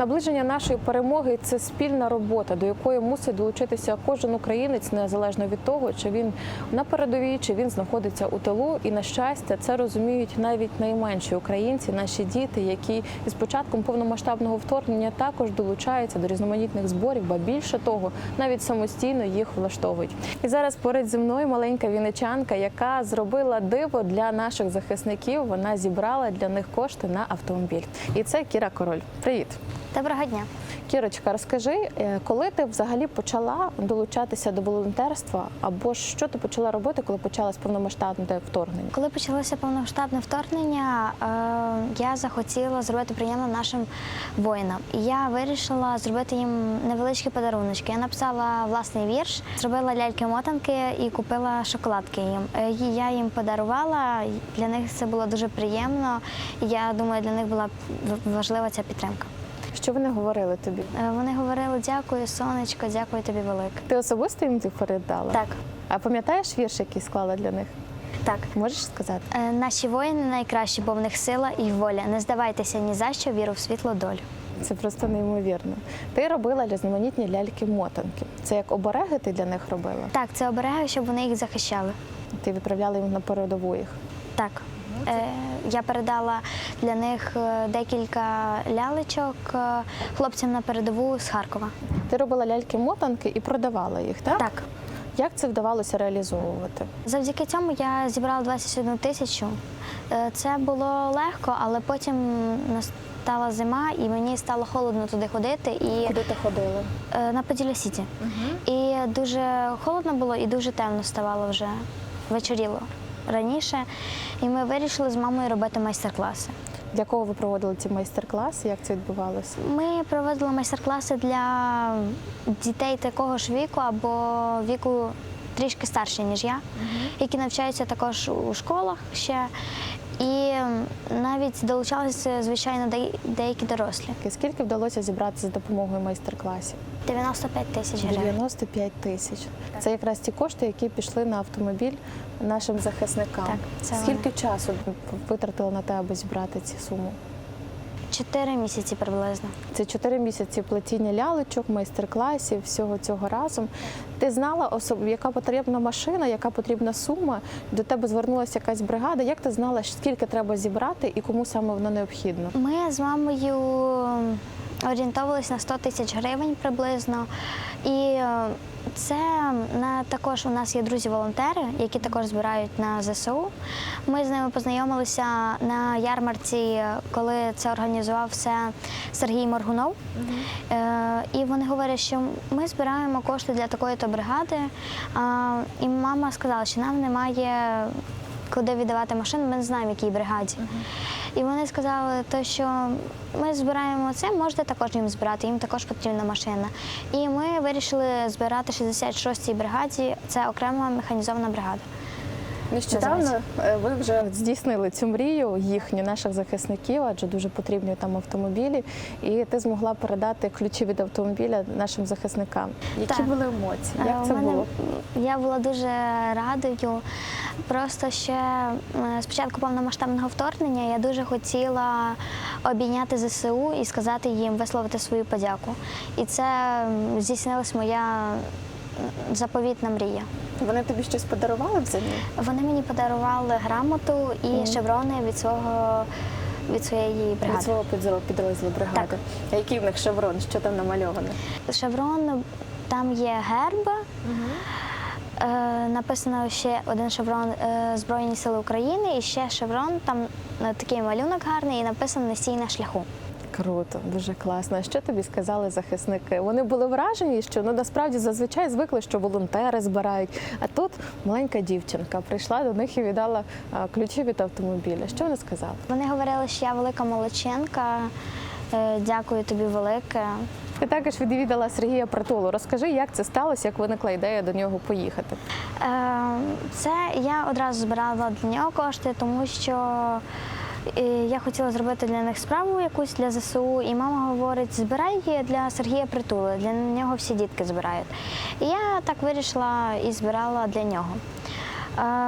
Наближення нашої перемоги це спільна робота, до якої мусить долучитися кожен українець, незалежно від того, чи він на передовій, чи він знаходиться у тилу. І на щастя, це розуміють навіть найменші українці, наші діти, які із початком повномасштабного вторгнення також долучаються до різноманітних зборів, ба більше того, навіть самостійно їх влаштовують. І зараз поряд зі мною маленька вінничанка, яка зробила диво для наших захисників. Вона зібрала для них кошти на автомобіль. І це Кіра Король. Привіт. Доброго дня. Кірочка, розкажи, е, коли ти взагалі почала долучатися до волонтерства, або що ти почала робити, коли почалось повномасштабне вторгнення? Коли почалося повномасштабне вторгнення, е, я захотіла зробити приємно нашим воїнам. І я вирішила зробити їм невеличкі подаруночки. Я написала власний вірш, зробила ляльки-мотанки і купила шоколадки їм. Е, Я їм подарувала. Для них це було дуже приємно. Я думаю, для них була важлива ця підтримка. Що вони говорили тобі? Е, Вони говорили дякую, сонечко, дякую тобі велике. Ти особисто їм їх передала? Так, А пам'ятаєш вірш, який склала для них? так. Можеш сказати? Е, Наші воїни найкращі, бо в них сила і воля. Не здавайтеся ні за що, віру в світло долю. Це просто неймовірно. Ти робила різноманітні ляльки-мотанки. Це як обереги ти для них робила? Так, це обереги, щоб вони їх захищали. Ти відправляла їм на передову їх. Так. Е, я передала для них е, декілька лялечок е, хлопцям на передову з Харкова. Ти робила ляльки-мотанки і продавала їх, так? Так. Як це вдавалося реалізовувати? Завдяки цьому я зібрала 21 тисячу. Це було легко, але потім настала зима і мені стало холодно туди ходити. І Куди ти ходила? На Поділля Сіті. І дуже холодно було і дуже темно ставало вже вечоріло раніше. І ми вирішили з мамою робити майстер-класи. Для кого ви проводили ці майстер-класи? Як це відбувалося? Ми проводили майстер-класи для дітей такого ж віку або віку трішки старше, ніж я, які навчаються також у школах ще. І навіть долучалися, звичайно, деякі дорослі. Скільки вдалося зібрати за допомогою майстер-класів? 95 тисяч гривень. 95 тисяч. Це якраз ті кошти, які пішли на автомобіль нашим захисникам. Так, це Скільки часу витратили на те, аби зібрати цю суми? Чотири місяці приблизно. Це 4 місяці плетіння лялечок, майстер-класів, всього цього разом. Ти знала, особ- яка потрібна машина, яка потрібна сума. До тебе звернулася якась бригада. Як ти знала, скільки треба зібрати і кому саме воно необхідно? Ми з мамою орієнтовувалися на 100 тисяч гривень приблизно. І це на також у нас є друзі-волонтери, які також збирають на ЗСУ. Ми з ними познайомилися на ярмарці, коли це організував все Сергій Моргунов. Е, І вони говорять, що ми збираємо кошти для такої-то бригади. І мама сказала, що нам немає куди віддавати машину, ми не знаємо, якій бригаді. І вони сказали, то, що ми збираємо це, можете також їм збирати, їм також потрібна машина. І ми вирішили збирати 66-й бригаді, це окрема механізована бригада. Нещодавно е, ви вже здійснили цю мрію їхню, наших захисників, адже дуже потрібні там автомобілі. І ти змогла передати ключі від автомобіля нашим захисникам. Які Так. були емоції? Е, Як це мене- було? Я була дуже радою. Просто ще е, з початку повномасштабного вторгнення я дуже хотіла обійняти ЗСУ і сказати їм висловити свою подяку. І це здійснилась моя заповітна мрія. Вони тобі щось подарували взамін? Вони мені подарували грамоту і шеврони від свого від своєї Від бригади. свого підрозділу- підрозділу бригади. Так. А який в них шеврон? Що там намальовано? Шеврон там є герб. Е, написано ще один шеврон е, Збройні Сили України і ще шеврон, там е, такий малюнок гарний і написано Несій на шляху. Круто, дуже класно. А що тобі сказали захисники? Вони були вражені, що ну насправді зазвичай звикли, що волонтери збирають. А тут маленька дівчинка прийшла до них і віддала ключі від автомобіля. Що вони сказали? Вони говорили, що я велика молодчинка. е, Дякую тобі велике. Ти також відвідала Сергія Притулу. Розкажи, як це сталося, як виникла ідея до нього поїхати. Е, Це я одразу збирала для нього кошти, тому що я хотіла зробити для них справу якусь для ЗСУ, і мама говорить, збирай для Сергія Притули, для нього всі дітки збирають. І я так вирішила і збирала для нього.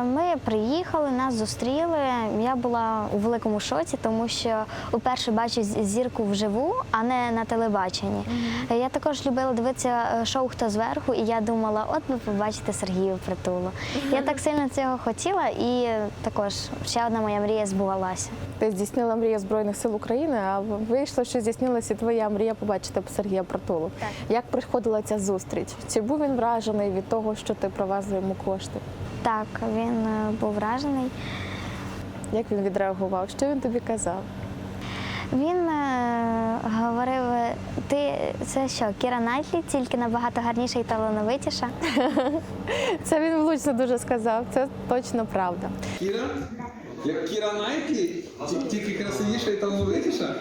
Ми приїхали, нас зустріли. Я була у великому шоці, тому що вперше бачу зірку вживу, а не на телебаченні. Е, Я також любила дивитися е, шоу Хто зверху, і я думала, от ви побачите Сергію Притулу. Я так сильно цього хотіла, і також ще одна моя мрія збувалася. Ти здійснила мрію Збройних сил України, а вийшло, що здійснилася твоя мрія побачити Сергія Притулу. Так. Як проходила ця зустріч? Чи був він вражений від того, що ти привезла йому кошти? Так, він е, був вражений. Як він відреагував? Що він тобі казав? Він е, говорив: ти це що, Кіра Найтлі, тільки набагато гарніша і талановитіша. Це він влучно дуже сказав. Це точно правда. Кіра? Як Кіра Найтлі? Тільки красивіша і талановитіша?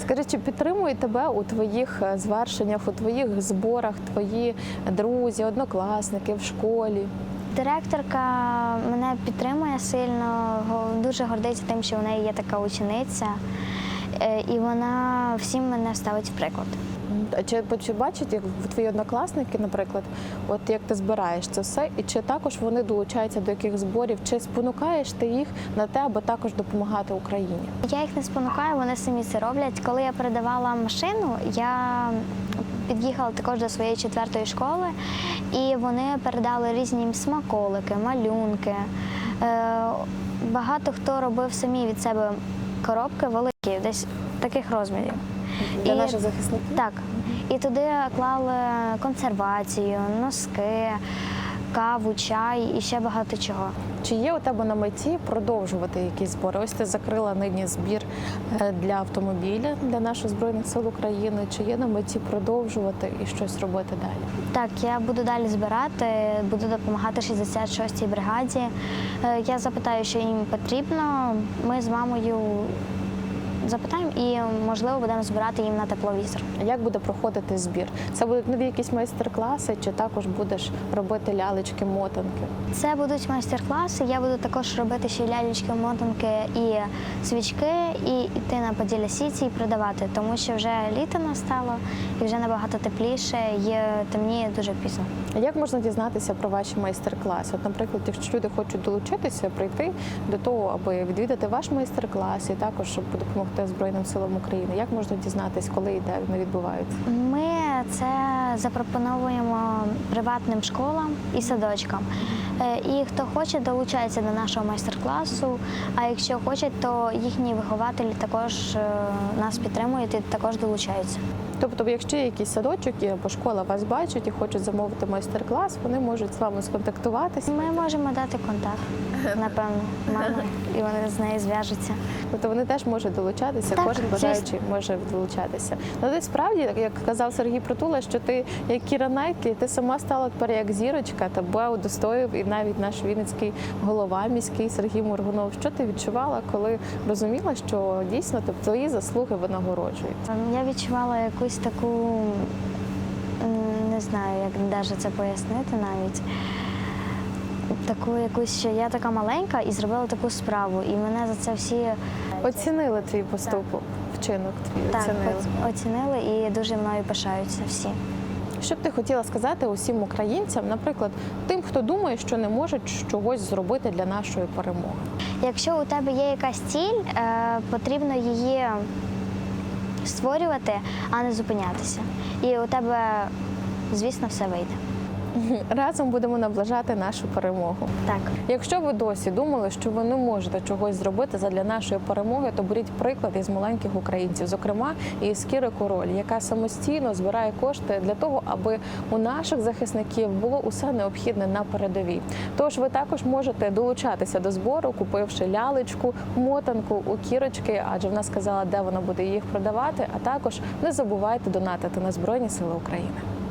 Скажи, чи підтримують тебе у твоїх е, звершеннях, у твоїх зборах, твої друзі, однокласники в школі? Директорка мене підтримує сильно, дуже гордиться тим, що в неї є така учениця, Е, і вона всім мене ставить в приклад. А чи, чи бачать як твої однокласники, наприклад, от як ти збираєш це все, і чи також вони долучаються до яких зборів, чи спонукаєш ти їх на те, аби також допомагати Україні? Я їх не спонукаю, вони самі це роблять. Коли я передавала машину, я під'їхала також до своєї четвертої школи, і вони передали різні смаколики, малюнки. Е, Багато хто робив самі від себе коробки великі, десь таких розмірів. Для І- наших захисників? Так. І туди клали консервацію, носки, каву, чай і ще багато чого. Чи є у тебе на меті продовжувати якісь збори? Ось ти закрила нині збір е, для автомобіля для наших збройних сил України. Чи є на меті продовжувати і щось робити далі? Так, я буду далі збирати, буду допомагати 66-й бригаді. Е, Я запитаю, що їм потрібно. Ми з мамою запитаємо і, можливо, будемо збирати їм на тепловізор. Як буде проходити збір? Це будуть нові якісь майстер-класи, чи також будеш робити лялечки, мотанки? Це будуть майстер-класи. Я буду також робити ще лялечки, мотанки і свічки, і йти на Поділля Сіті і продавати, тому що вже літо настало і вже набагато тепліше, і темніє дуже пізно. Як можна дізнатися про ваші майстер-класи? От, наприклад, якщо люди хочуть долучитися, прийти до того, аби відвідати ваш майстер-клас і також щоб допомогти Збройним силам України, як можна дізнатись, коли і де вони відбуваються? Ми це запропоновуємо приватним школам і садочкам. Е, І хто хоче, долучається до нашого майстер-класу. А якщо хоче, то їхні вихователі також е, нас підтримують і також долучаються. Тобто, якщо є якийсь садочок або школа вас бачить і хочуть замовити майстер-клас, вони можуть з вами сконтактуватися. Ми можемо дати контакт, напевно, мами, і вони з нею зв'яжуться. Тобто вони теж можуть долучатися, Так, кожен бажаючий може долучатися. Ну ти справді, як казав Сергій Притула, що ти як Кіра Найтлі, ти сама стала тепер як зірочка, тебе удостоїв і навіть наш вінницький голова міський Сергій Моргунов. Що ти відчувала, коли розуміла, що дійсно тобто, твої заслуги винагороджують? Я відчувала якусь таку, не знаю, як навіть це пояснити навіть. Таку якусь, що я така маленька і зробила таку справу. І мене за це всі Оцінили твій поступок, вчинок твій так оцінили. оцінили і дуже мною пишаються всі. Що б ти хотіла сказати усім українцям, наприклад, тим, хто думає, що не можуть чогось зробити для нашої перемоги? Якщо у тебе є якась ціль, е, потрібно її створювати, а не зупинятися. І у тебе, звісно, все вийде. Разом будемо наближати нашу перемогу. Так. Якщо ви досі думали, що ви не можете чогось зробити задля нашої перемоги, то беріть приклад із маленьких українців, зокрема із Кіри Король, яка самостійно збирає кошти для того, аби у наших захисників було усе необхідне на передовій. Тож ви також можете долучатися до збору, купивши лялечку, мотанку у кірочки, адже вона сказала, де вона буде їх продавати. А також не забувайте донатити на Збройні Сили України.